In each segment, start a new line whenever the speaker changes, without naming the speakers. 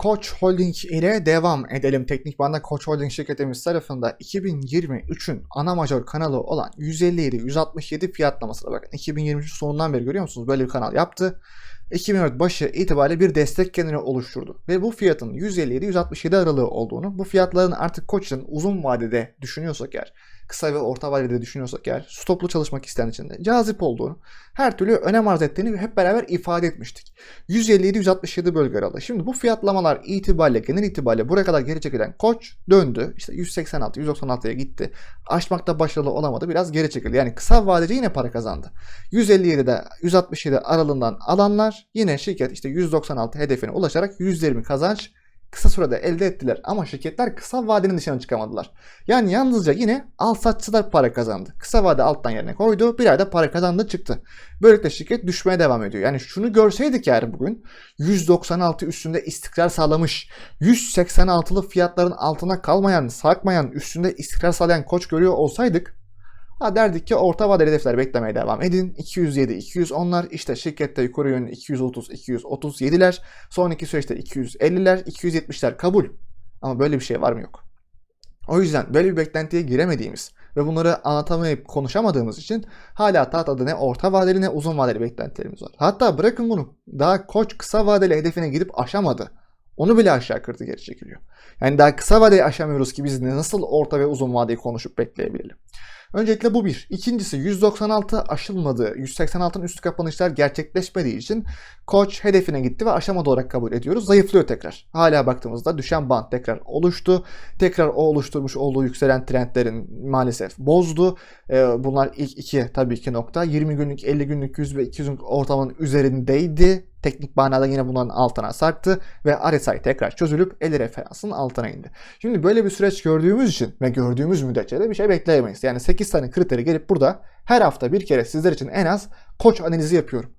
Koç Holding ile devam edelim. Teknik Banda Koç Holding şirketimiz tarafında 2023'ün ana majör kanalı olan 157-167 fiyatlamasına bakın. 2023 sonundan beri görüyor musunuz? Böyle bir kanal yaptı. 2004 başı itibariyle bir destek kendini oluşturdu. Ve bu fiyatın 157-167 aralığı olduğunu, bu fiyatların artık Koç'un uzun vadede düşünüyorsak eğer, kısa ve orta vadede düşünüyorsak eğer, stoplu çalışmak isteyen için de cazip olduğunu, her türlü önem arz ettiğini hep beraber ifade etmiştik. 157-167 bölge aralığı. Şimdi bu fiyatlamalar itibariyle, genel itibariyle buraya kadar geri çekilen Koç döndü. İşte 186-196'ya gitti. Aşmakta başarılı olamadı. Biraz geri çekildi. Yani kısa vadede yine para kazandı. 157'de 167 aralığından alanlar yine şirket işte 196 hedefine ulaşarak %20 kazanç kısa sürede elde ettiler ama şirketler kısa vadenin dışına çıkamadılar. Yani yalnızca yine al satçılar para kazandı. Kısa vade alttan yerine koydu. Bir ayda para kazandı çıktı. Böylelikle şirket düşmeye devam ediyor. Yani şunu görseydik eğer bugün 196 üstünde istikrar sağlamış, 186'lı fiyatların altına kalmayan, sarkmayan, üstünde istikrar sağlayan koç görüyor olsaydık Ha derdik ki orta vadeli hedefler beklemeye devam edin. 207, 210'lar işte şirkette yukarı yönlü 230, 237'ler. Sonraki süreçte 250'ler, 270'ler kabul. Ama böyle bir şey var mı yok. O yüzden böyle bir beklentiye giremediğimiz ve bunları anlatamayıp konuşamadığımız için hala tahtada ne orta vadeli ne uzun vadeli beklentilerimiz var. Hatta bırakın bunu daha koç kısa vadeli hedefine gidip aşamadı. Onu bile aşağı kırdı geri çekiliyor. Yani daha kısa vadeyi aşamıyoruz ki biz nasıl orta ve uzun vadeyi konuşup bekleyebilelim. Öncelikle bu bir. İkincisi 196 aşılmadı. 186'ın üstü kapanışlar gerçekleşmediği için koç hedefine gitti ve aşamadı olarak kabul ediyoruz. Zayıflıyor tekrar. Hala baktığımızda düşen band tekrar oluştu. Tekrar o oluşturmuş olduğu yükselen trendlerin maalesef bozdu. Ee, bunlar ilk iki tabii ki nokta. 20 günlük, 50 günlük, 100 ve 200 günlük ortalamanın üzerindeydi. Teknik manada yine bunların altına sarktı ve RSI tekrar çözülüp 50 referansın altına indi. Şimdi böyle bir süreç gördüğümüz için ve gördüğümüz müddetçe de bir şey bekleyemeyiz. Yani 8 tane kriteri gelip burada her hafta bir kere sizler için en az koç analizi yapıyorum.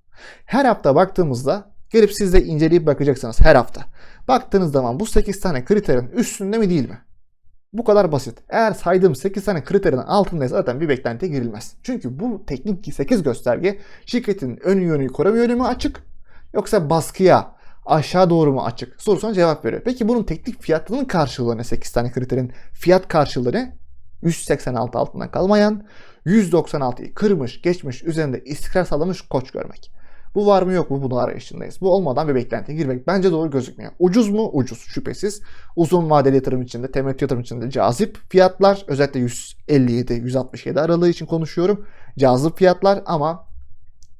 Her hafta baktığımızda gelip siz de inceleyip bakacaksınız her hafta. Baktığınız zaman bu 8 tane kriterin üstünde mi değil mi? Bu kadar basit. Eğer saydığım 8 tane kriterin altındaysa zaten bir beklentiye girilmez. Çünkü bu teknik 8 gösterge şirketin ön yönü yukarı yönü mü açık yoksa baskıya aşağı doğru mu açık sorusuna cevap veriyor. Peki bunun teknik fiyatının karşılığı ne? 8 tane kriterin fiyat karşılığı 186 altından kalmayan 196'yı kırmış, geçmiş, üzerinde istikrar sağlamış koç görmek. Bu var mı yok mu bunun arayışındayız. Bu olmadan bir beklentiye girmek bence doğru gözükmüyor. Ucuz mu? Ucuz şüphesiz. Uzun vadeli yatırım içinde, temettü yatırım içinde cazip fiyatlar. Özellikle 157-167 aralığı için konuşuyorum. Cazip fiyatlar ama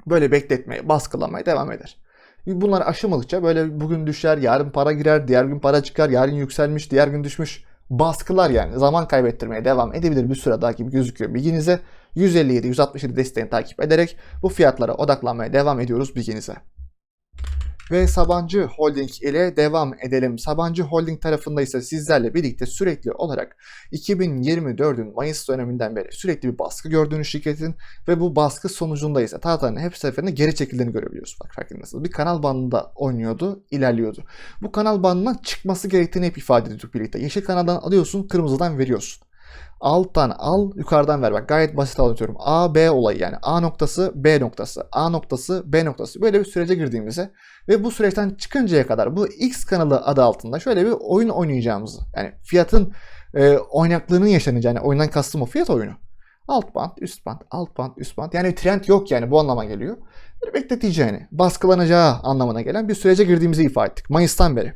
böyle bekletmeye, baskılamaya devam eder. Bunlar aşamadıkça böyle bugün düşer, yarın para girer, diğer gün para çıkar, yarın yükselmiş, diğer gün düşmüş. Baskılar yani zaman kaybettirmeye devam edebilir bir süre daha gibi gözüküyor bilginize. 157-167 desteğini takip ederek bu fiyatlara odaklanmaya devam ediyoruz bilginize. Ve Sabancı Holding ile devam edelim. Sabancı Holding tarafında ise sizlerle birlikte sürekli olarak 2024'ün Mayıs döneminden beri sürekli bir baskı gördüğünüz şirketin ve bu baskı sonucunda ise tahtanın hep seferinde geri çekildiğini görebiliyoruz. Bak farkındasınız. Bir kanal bandında oynuyordu, ilerliyordu. Bu kanal bandından çıkması gerektiğini hep ifade ediyorduk birlikte. Yeşil kanaldan alıyorsun, kırmızıdan veriyorsun alttan al, yukarıdan ver. Bak gayet basit anlatıyorum. A, B olayı yani. A noktası, B noktası. A noktası, B noktası. Böyle bir sürece girdiğimizi ve bu süreçten çıkıncaya kadar bu X kanalı adı altında şöyle bir oyun oynayacağımızı. Yani fiyatın e, oynaklığının yaşanacağı. Yani oyundan kastım o fiyat oyunu. Alt band, üst band, alt band, üst band. Yani trend yok yani bu anlama geliyor. Böyle bekleteceğini, baskılanacağı anlamına gelen bir sürece girdiğimizi ifade ettik. Mayıs'tan beri.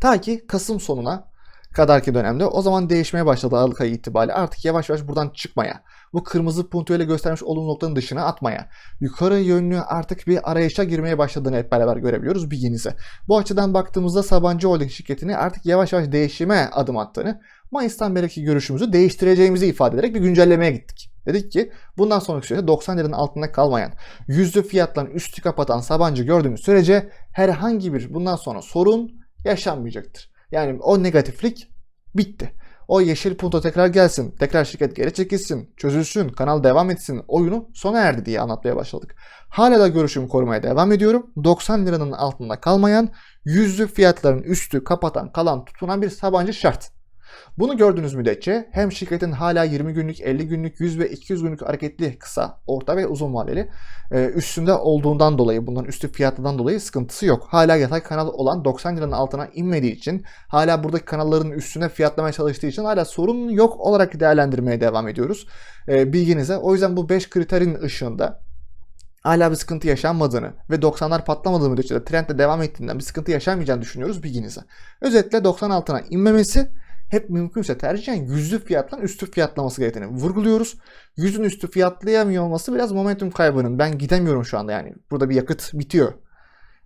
Ta ki Kasım sonuna kadarki dönemde o zaman değişmeye başladı Aralık ayı itibariyle. Artık yavaş yavaş buradan çıkmaya, bu kırmızı puntuyla göstermiş olduğumuz noktanın dışına atmaya, yukarı yönlü artık bir arayışa girmeye başladığını hep beraber görebiliyoruz bilginize. Bu açıdan baktığımızda Sabancı Holding şirketini artık yavaş yavaş değişime adım attığını, Mayıs'tan beri görüşümüzü değiştireceğimizi ifade ederek bir güncellemeye gittik. Dedik ki bundan sonraki süreçte 90 liranın altında kalmayan, yüzlü fiyatların üstü kapatan Sabancı gördüğümüz sürece herhangi bir bundan sonra sorun yaşanmayacaktır. Yani o negatiflik bitti. O yeşil punto tekrar gelsin, tekrar şirket geri çekilsin, çözülsün, kanal devam etsin, oyunu sona erdi diye anlatmaya başladık. Hala da görüşümü korumaya devam ediyorum. 90 liranın altında kalmayan, yüzlü fiyatların üstü kapatan, kalan, tutunan bir Sabancı şart. Bunu gördüğünüz müddetçe hem şirketin hala 20 günlük, 50 günlük, 100 ve 200 günlük hareketli kısa, orta ve uzun vadeli e, üstünde olduğundan dolayı, bunların üstü fiyatından dolayı sıkıntısı yok. Hala yatay kanal olan 90 liranın altına inmediği için, hala buradaki kanalların üstüne fiyatlamaya çalıştığı için hala sorun yok olarak değerlendirmeye devam ediyoruz. E, bilginize. O yüzden bu 5 kriterin ışığında hala bir sıkıntı yaşanmadığını ve 90'lar patlamadığı müddetçe de trendle devam ettiğinden bir sıkıntı yaşanmayacağını düşünüyoruz bilginize. Özetle 90 altına inmemesi hep mümkünse tercihen yüzlü fiyattan üstü fiyatlaması gerektiğini vurguluyoruz. Yüzün üstü fiyatlayamıyor olması biraz momentum kaybının. Ben gidemiyorum şu anda yani. Burada bir yakıt bitiyor.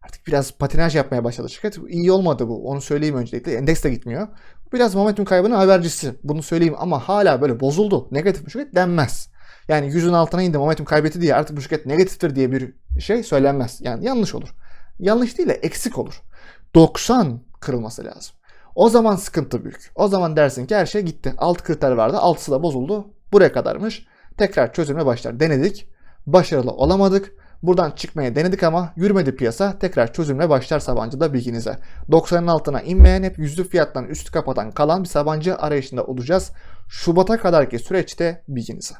Artık biraz patinaj yapmaya başladı şirket. İyi olmadı bu. Onu söyleyeyim öncelikle. Endeks de gitmiyor. Biraz momentum kaybının habercisi. Bunu söyleyeyim ama hala böyle bozuldu. Negatif bir şirket denmez. Yani yüzün altına indi momentum kaybetti diye artık bu şirket negatiftir diye bir şey söylenmez. Yani yanlış olur. Yanlış değil de eksik olur. 90 kırılması lazım. O zaman sıkıntı büyük. O zaman dersin ki her şey gitti. Alt kriter vardı. Altısı da bozuldu. Buraya kadarmış. Tekrar çözülme başlar. Denedik. Başarılı olamadık. Buradan çıkmaya denedik ama yürümedi piyasa. Tekrar çözülme başlar Sabancı'da bilginize. 90'ın altına inmeyen hep yüzlü fiyattan üstü kapatan kalan bir Sabancı arayışında olacağız. Şubat'a kadarki süreçte bilginize.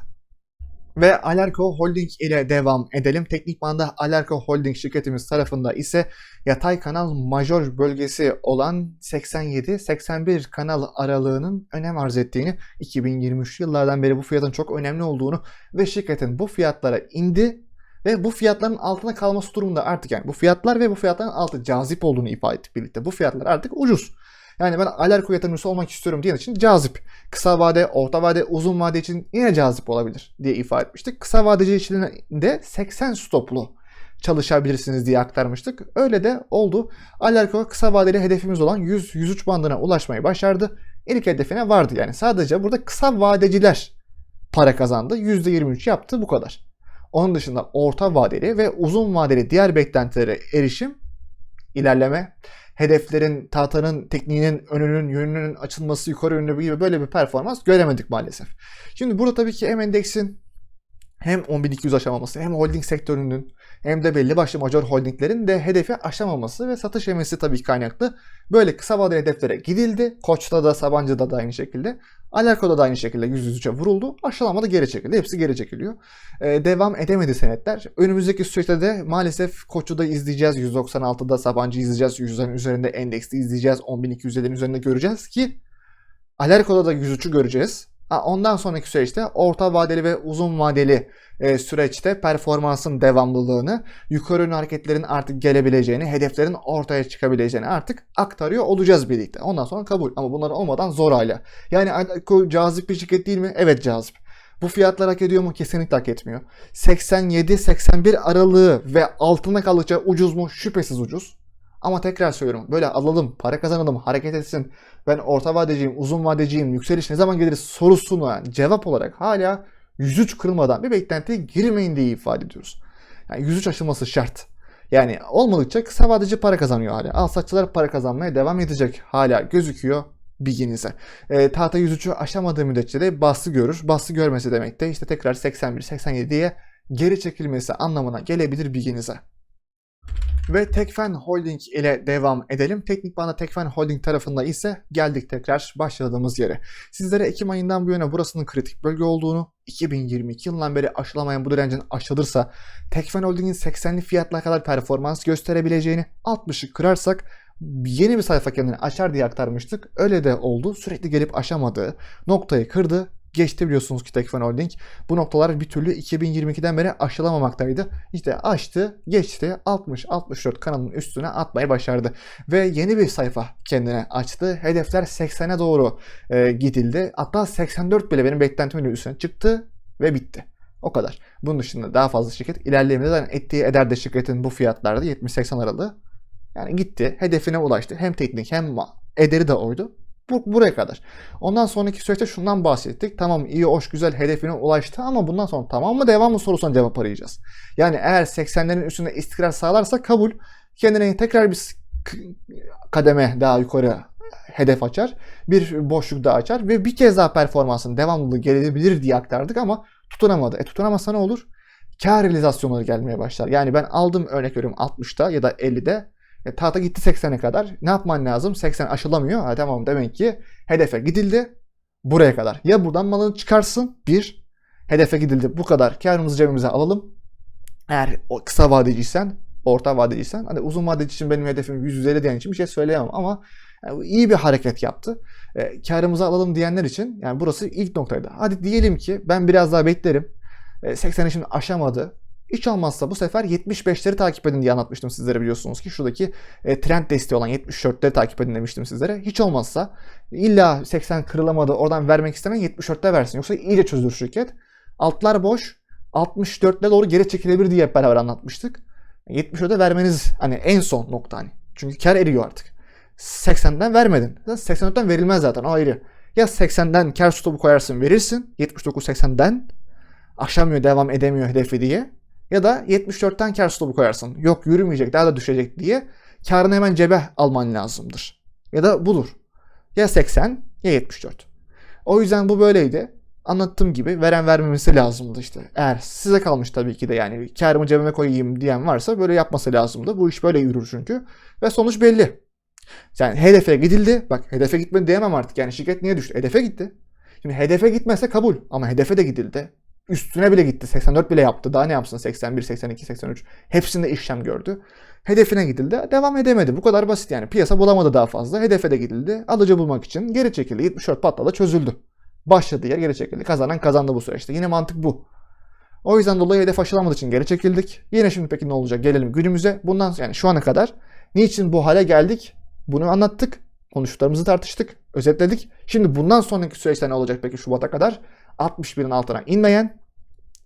Ve Alarko Holding ile devam edelim. Teknik banda Alarko Holding şirketimiz tarafında ise yatay kanal major bölgesi olan 87-81 kanal aralığının önem arz ettiğini, 2023 yıllardan beri bu fiyatın çok önemli olduğunu ve şirketin bu fiyatlara indi ve bu fiyatların altına kalması durumunda artık yani bu fiyatlar ve bu fiyatların altı cazip olduğunu ifade ettik birlikte. Bu fiyatlar artık ucuz. Yani ben Alarko yatırımcısı olmak istiyorum diyen için cazip. Kısa vade, orta vade, uzun vade için yine cazip olabilir diye ifade etmiştik. Kısa vadeci için de 80 stoplu çalışabilirsiniz diye aktarmıştık. Öyle de oldu. Alarko kısa vadeli hedefimiz olan 100-103 bandına ulaşmayı başardı. İlk hedefine vardı yani. Sadece burada kısa vadeciler para kazandı. %23 yaptı bu kadar. Onun dışında orta vadeli ve uzun vadeli diğer beklentilere erişim, ilerleme, hedeflerin, tahtanın tekniğinin önünün, yönünün açılması yukarı yönlü gibi böyle bir performans göremedik maalesef. Şimdi burada tabii ki hem endeksin hem 10.200 aşamaması hem holding sektörünün hem de belli başlı major holdinglerin de hedefi aşamaması ve satış emesi tabii kaynaklı. Böyle kısa vadeli hedeflere gidildi. Koç'ta da Sabancı'da da aynı şekilde. Alarko'da da aynı şekilde 103'e vuruldu. Aşılamada geri çekildi. Hepsi geri çekiliyor. Ee, devam edemedi senetler. Önümüzdeki süreçte de maalesef Koç'u da izleyeceğiz. 196'da Sabancı izleyeceğiz. 100'lerin üzerinde endeksli izleyeceğiz. 10.200'lerin üzerinde göreceğiz ki Alarko'da da 103'ü göreceğiz. Ondan sonraki süreçte orta vadeli ve uzun vadeli e, süreçte performansın devamlılığını, yukarı yönlü hareketlerin artık gelebileceğini, hedeflerin ortaya çıkabileceğini artık aktarıyor olacağız birlikte. Ondan sonra kabul. Ama bunlar olmadan zor hala. Yani cazip bir şirket değil mi? Evet cazip. Bu fiyatlar hak ediyor mu? Kesinlikle hak etmiyor. 87-81 aralığı ve altına kaldıkça ucuz mu? Şüphesiz ucuz. Ama tekrar söylüyorum böyle alalım, para kazanalım, hareket etsin. Ben orta vadeciyim, uzun vadeciyim, yükseliş ne zaman gelir sorusuna cevap olarak hala 103 kırılmadan bir beklentiye girmeyin diye ifade ediyoruz. Yani 103 aşılması şart. Yani olmadıkça kısa vadeci para kazanıyor hala. Al satçılar para kazanmaya devam edecek hala gözüküyor bilginize. E, tahta 103'ü aşamadığı müddetçe de bastı görür. Bastı görmesi demek de işte tekrar 81-87 diye geri çekilmesi anlamına gelebilir bilginize. Ve Tekfen Holding ile devam edelim. Teknik bana Tekfen Holding tarafında ise geldik tekrar başladığımız yere. Sizlere Ekim ayından bu yana burasının kritik bölge olduğunu, 2022 yılından beri aşılamayan bu direncin aşılırsa Tekfen Holding'in 80'li fiyatlara kadar performans gösterebileceğini, 60'ı kırarsak yeni bir sayfa kendini açar diye aktarmıştık. Öyle de oldu. Sürekli gelip aşamadığı noktayı kırdı geçti biliyorsunuz ki Tekfen Holding. Bu noktalar bir türlü 2022'den beri aşılamamaktaydı. İşte açtı, geçti, 60-64 kanalın üstüne atmayı başardı. Ve yeni bir sayfa kendine açtı. Hedefler 80'e doğru e, gidildi. Hatta 84 bile benim beklentimin üstüne çıktı ve bitti. O kadar. Bunun dışında daha fazla şirket ilerleyemedi. Yani ettiği eder de şirketin bu fiyatlarda 70-80 aralığı. Yani gitti, hedefine ulaştı. Hem teknik hem ederi de oydu. Bu, buraya kadar. Ondan sonraki süreçte şundan bahsettik. Tamam iyi, hoş, güzel hedefine ulaştı ama bundan sonra tamam mı devam mı sorusuna cevap arayacağız. Yani eğer 80'lerin üstünde istikrar sağlarsa kabul. Kendine tekrar bir kademe daha yukarı hedef açar. Bir boşluk daha açar ve bir kez daha performansın devamlılığı gelebilir diye aktardık ama tutunamadı. E tutunamazsa ne olur? Kar realizasyonları gelmeye başlar. Yani ben aldım örnek veriyorum 60'ta ya da 50'de e, tahta gitti 80'e kadar. Ne yapman lazım? 80 aşılamıyor. Ha, tamam demek ki hedefe gidildi buraya kadar. Ya buradan malını çıkarsın bir hedefe gidildi bu kadar karımızı cebimize alalım. Eğer kısa vadeciysen orta vadeciysen hani uzun vadeci için benim hedefim 150 diyen için bir şey söyleyemem ama yani iyi bir hareket yaptı. E, karımızı alalım diyenler için yani burası ilk noktaydı. Hadi diyelim ki ben biraz daha beklerim. E, 80'i şimdi aşamadı. Hiç olmazsa bu sefer 75'leri takip edin diye anlatmıştım sizlere biliyorsunuz ki. Şuradaki e, trend desteği olan 74'leri takip edin demiştim sizlere. Hiç olmazsa illa 80 kırılamadı oradan vermek istemeyen 74'te versin. Yoksa iyice çözülür şirket. Altlar boş. 64'le doğru geri çekilebilir diye hep beraber anlatmıştık. 74'e vermeniz hani en son nokta hani. Çünkü kar eriyor artık. 80'den vermedin. 84'ten verilmez zaten o ayrı. Ya 80'den kar stopu koyarsın verirsin. 79-80'den aşamıyor devam edemiyor hedefi diye. Ya da 74'ten kar stopu koyarsın. Yok yürümeyecek daha da düşecek diye karını hemen cebe alman lazımdır. Ya da budur. Ya 80 ya 74. O yüzden bu böyleydi. Anlattığım gibi veren vermemesi lazımdı işte. Eğer size kalmış tabii ki de yani karımı cebime koyayım diyen varsa böyle yapması lazımdı. Bu iş böyle yürür çünkü. Ve sonuç belli. Yani hedefe gidildi. Bak hedefe gitmedi diyemem artık. Yani şirket niye düştü? Hedefe gitti. Şimdi hedefe gitmezse kabul. Ama hedefe de gidildi. Üstüne bile gitti. 84 bile yaptı. Daha ne yapsın? 81, 82, 83. Hepsinde işlem gördü. Hedefine gidildi. Devam edemedi. Bu kadar basit yani. Piyasa bulamadı daha fazla. Hedefe de gidildi. Alıcı bulmak için geri çekildi. 74 patladı çözüldü. Başladığı yer geri çekildi. Kazanan kazandı bu süreçte. Yine mantık bu. O yüzden dolayı hedef aşılamadığı için geri çekildik. Yine şimdi peki ne olacak? Gelelim günümüze. Bundan yani şu ana kadar niçin bu hale geldik? Bunu anlattık. Konuştuklarımızı tartıştık. Özetledik. Şimdi bundan sonraki süreçte ne olacak peki Şubat'a kadar? 61'in altına inmeyen,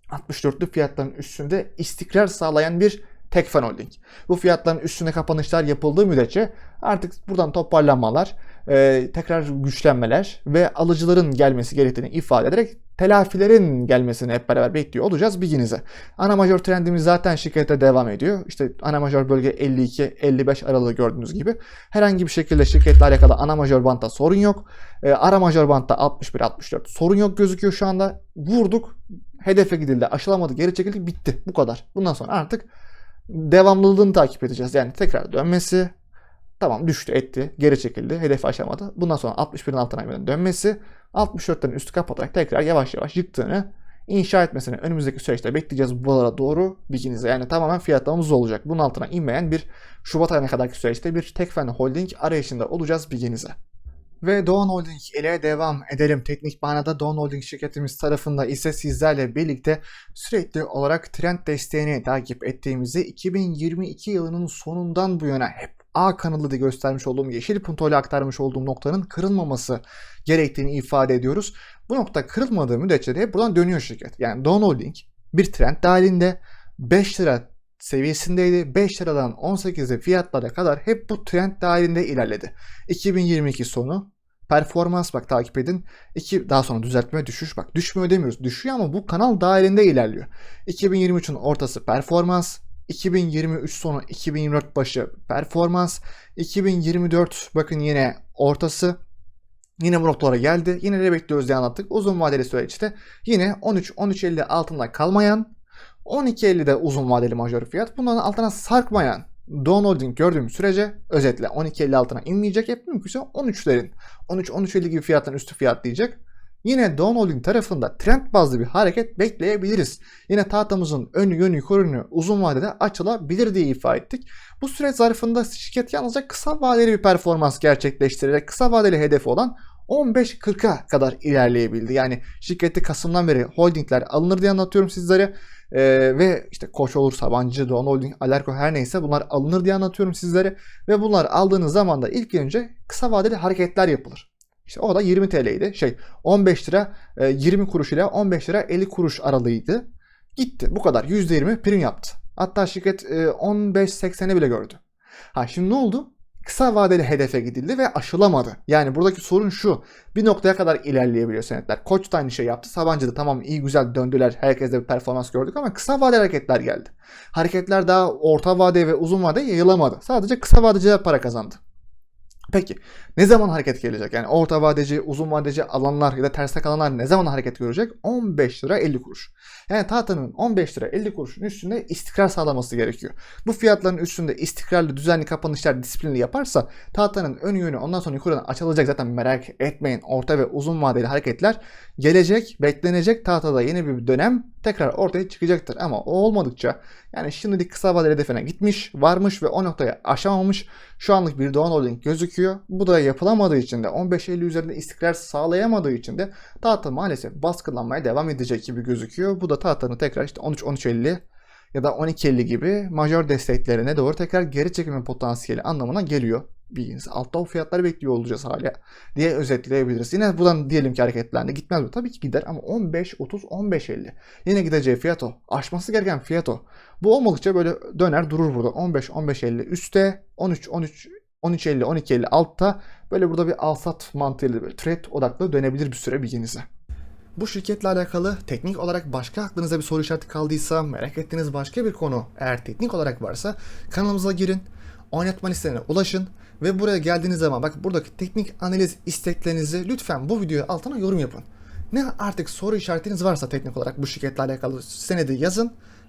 64'lü fiyatların üstünde istikrar sağlayan bir Tekfen Holding. Bu fiyatların üstüne kapanışlar yapıldığı müddetçe artık buradan toparlanmalar, e, tekrar güçlenmeler ve alıcıların gelmesi gerektiğini ifade ederek telafilerin gelmesini hep beraber bekliyor olacağız bilginize. Ana majör trendimiz zaten şirkete devam ediyor. İşte ana majör bölge 52-55 aralığı gördüğünüz gibi. Herhangi bir şekilde şirketle alakalı ana majör bantta sorun yok. E, ara majör bantta 61-64 sorun yok gözüküyor şu anda. Vurduk, hedefe gidildi, aşılamadı, geri çekildik, bitti. Bu kadar. Bundan sonra artık devamlılığını takip edeceğiz. Yani tekrar dönmesi, tamam düştü etti, geri çekildi, hedefi aşamadı. Bundan sonra 61'in altına dönmesi, 64'lerin üstü kapatarak tekrar yavaş yavaş yıktığını inşa etmesini önümüzdeki süreçte bekleyeceğiz buralara doğru bilginize. Yani tamamen fiyatlamamız olacak. Bunun altına inmeyen bir Şubat ayına kadarki süreçte bir Tekfen Holding arayışında olacağız bilginize. Ve Doğan Holding ile devam edelim. Teknik manada Doğan Holding şirketimiz tarafında ise sizlerle birlikte sürekli olarak trend desteğini takip ettiğimizi 2022 yılının sonundan bu yana hep A kanalı da göstermiş olduğum yeşil puntoyla aktarmış olduğum noktanın kırılmaması gerektiğini ifade ediyoruz. Bu nokta kırılmadığı müddetçe de buradan dönüyor şirket. Yani Doğan Holding bir trend dahilinde 5 lira seviyesindeydi. 5 liradan 18'e fiyatlara kadar hep bu trend dahilinde ilerledi. 2022 sonu performans bak takip edin. İki, daha sonra düzeltme düşüş bak düşmüyor demiyoruz. Düşüyor ama bu kanal dahilinde ilerliyor. 2023'ün ortası performans. 2023 sonu 2024 başı performans. 2024 bakın yine ortası. Yine bu noktalara geldi. Yine ne bekliyoruz diye anlattık. Uzun vadeli süreçte yine 13-13.50 altında kalmayan 12.50'de uzun vadeli majör fiyat. Bunların altına sarkmayan Don Holding gördüğüm sürece özetle 12.50 altına inmeyecek. Hep mümkünse 13'lerin 13-13.50 gibi fiyattan üstü fiyat diyecek. Yine Don Holding tarafında trend bazlı bir hareket bekleyebiliriz. Yine tahtamızın önü yönü yukarı uzun vadede açılabilir diye ifade ettik. Bu süreç zarfında şirket yalnızca kısa vadeli bir performans gerçekleştirerek kısa vadeli hedefi olan 15-40'a kadar ilerleyebildi. Yani şirketi Kasım'dan beri holdingler alınır diye anlatıyorum sizlere. Ee, ve işte Koç olur, Sabancı, Doğan Holding, Alerko her neyse bunlar alınır diye anlatıyorum sizlere. Ve bunlar aldığınız zaman da ilk önce kısa vadeli hareketler yapılır. İşte o da 20 TL'ydi. Şey 15 lira 20 kuruş ile 15 lira 50 kuruş aralığıydı. Gitti. Bu kadar. %20 prim yaptı. Hatta şirket 15.80'i bile gördü. Ha şimdi ne oldu? kısa vadeli hedefe gidildi ve aşılamadı. Yani buradaki sorun şu. Bir noktaya kadar ilerleyebiliyor senetler. Koç da aynı şey yaptı. Sabancı da tamam iyi güzel döndüler. Herkeste bir performans gördük ama kısa vadeli hareketler geldi. Hareketler daha orta vade ve uzun vade yayılamadı. Sadece kısa vadeciler para kazandı. Peki ne zaman hareket gelecek? Yani orta vadeci, uzun vadeci alanlar ya da terste kalanlar ne zaman hareket görecek? 15 lira 50 kuruş. Yani tahtanın 15 lira 50 kuruşun üstünde istikrar sağlaması gerekiyor. Bu fiyatların üstünde istikrarlı, düzenli kapanışlar disiplinli yaparsa tahtanın ön yönü ondan sonra yukarıdan açılacak zaten merak etmeyin. Orta ve uzun vadeli hareketler gelecek, beklenecek tahtada yeni bir dönem tekrar ortaya çıkacaktır. Ama o olmadıkça yani şimdilik kısa vadeli hedefine gitmiş, varmış ve o noktaya aşamamış şu anlık bir Doğan Holding gözüküyor. Bu da yapılamadığı için de 15.50 üzerinde istikrar sağlayamadığı için de tahta maalesef baskılanmaya devam edecek gibi gözüküyor. Bu da tahtanın tekrar işte 13-13.50 ya da 12.50 gibi majör desteklerine doğru tekrar geri çekilme potansiyeli anlamına geliyor. Bilginiz altta o fiyatları bekliyor olacağız hala diye özetleyebiliriz. Yine buradan diyelim ki hareketlendi. Gitmez mi? Tabii ki gider ama 15, 30, 15, 50. Yine gideceği fiyat o. Aşması gereken fiyat o. Bu olmadıkça böyle döner durur burada. 15, 15, 50 üstte, 13, 13, 13, 50, 12, 50 altta böyle burada bir alsat mantığıyla böyle trade odaklı dönebilir bir süre bilginize. Bu şirketle alakalı teknik olarak başka aklınıza bir soru işareti kaldıysa, merak ettiğiniz başka bir konu eğer teknik olarak varsa kanalımıza girin, oynatma listelerine ulaşın ve buraya geldiğiniz zaman bak buradaki teknik analiz isteklerinizi lütfen bu videoya altına yorum yapın. Ne artık soru işaretiniz varsa teknik olarak bu şirketle alakalı senedi yazın